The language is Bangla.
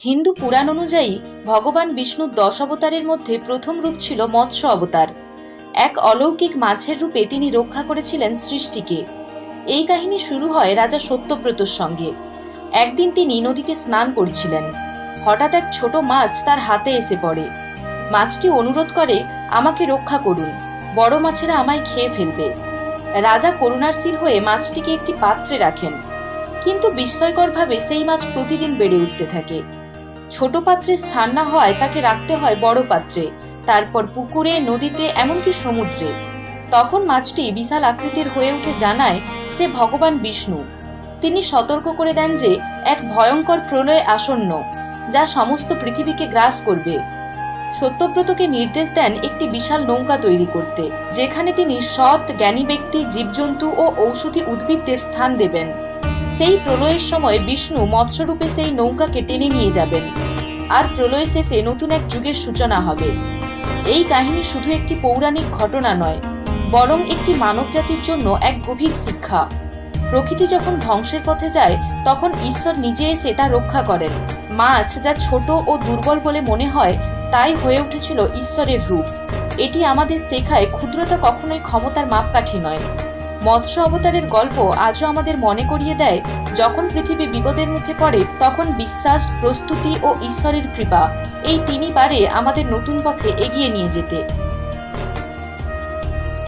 হিন্দু পুরাণ অনুযায়ী ভগবান বিষ্ণুর দশ অবতারের মধ্যে প্রথম রূপ ছিল মৎস্য অবতার। এক অলৌকিক মাছের রূপে তিনি রক্ষা করেছিলেন সৃষ্টিকে। এই কাহিনী শুরু হয় রাজা সত্যব্রতর সঙ্গে। একদিন তিনি নদীতে স্নান করছিলেন। হঠাৎ এক ছোট মাছ তার হাতে এসে পড়ে। মাছটি অনুরোধ করে, আমাকে রক্ষা করুন। বড় মাছেরা আমায় খেয়ে ফেলবে। রাজা করুণারশীল হয়ে মাছটিকে একটি পাত্রে রাখেন। কিন্তু বিস্ময়করভাবে সেই মাছ প্রতিদিন বেড়ে উঠতে থাকে। ছোট পাত্রে স্থান না হয় তাকে রাখতে হয় বড় পাত্রে, তারপর পুকুরে, নদীতে, এমনকি সমুদ্রে। তখন মাছটি বিশাল আকৃতির হয়ে উঠে জানায় সে ভগবান বিষ্ণু। তিনি সতর্ক করে দেন যে, এক ভয়ঙ্কর প্রলয় আসন্ন, যা সমস্ত পৃথিবীকে গ্রাস করবে। সত্যব্রতকে নির্দেশ দেন একটি বিশাল নৌকা তৈরি করতে, যেখানে তিনি সৎ, জ্ঞানী ব্যক্তি, জীবজন্তু ও ঔষধি উদ্ভিদদের স্থান দেবেন। সেই প্রলয়ের সময় বিষ্ণু মৎস্যরূপে সেই নৌকাকে টেনে নিয়ে যাবেন। আর প্রলয় শেষে নতুন এক যুগের সূচনা হবে। এই কাহিনী শুধু একটি পৌরাণিক ঘটনা নয়, বরং একটি মানবজাতির জন্য এক গভীর শিক্ষা। প্রকৃতি যখন ধ্বংসের পথে যায়, তখন ঈশ্বর নিজে এসে তা রক্ষা করেন। মাছ যা ছোট ও দুর্বল বলে মনে হয়, তাই হয়ে উঠেছিল ঈশ্বরের রূপ। এটি আমাদের শেখায় ক্ষুদ্রতা কখনোই ক্ষমতার মাপকাঠি নয়। মৎস্য অবতারের গল্প আজও আমাদের মনে করিয়ে দেয়, যখন পৃথিবী বিপদের মুখে পড়ে, তখন বিশ্বাস, প্রস্তুতি ও ঈশ্বরের কৃপা। এই তিনি পারে আমাদের নতুন পথে এগিয়ে নিয়ে যেতে।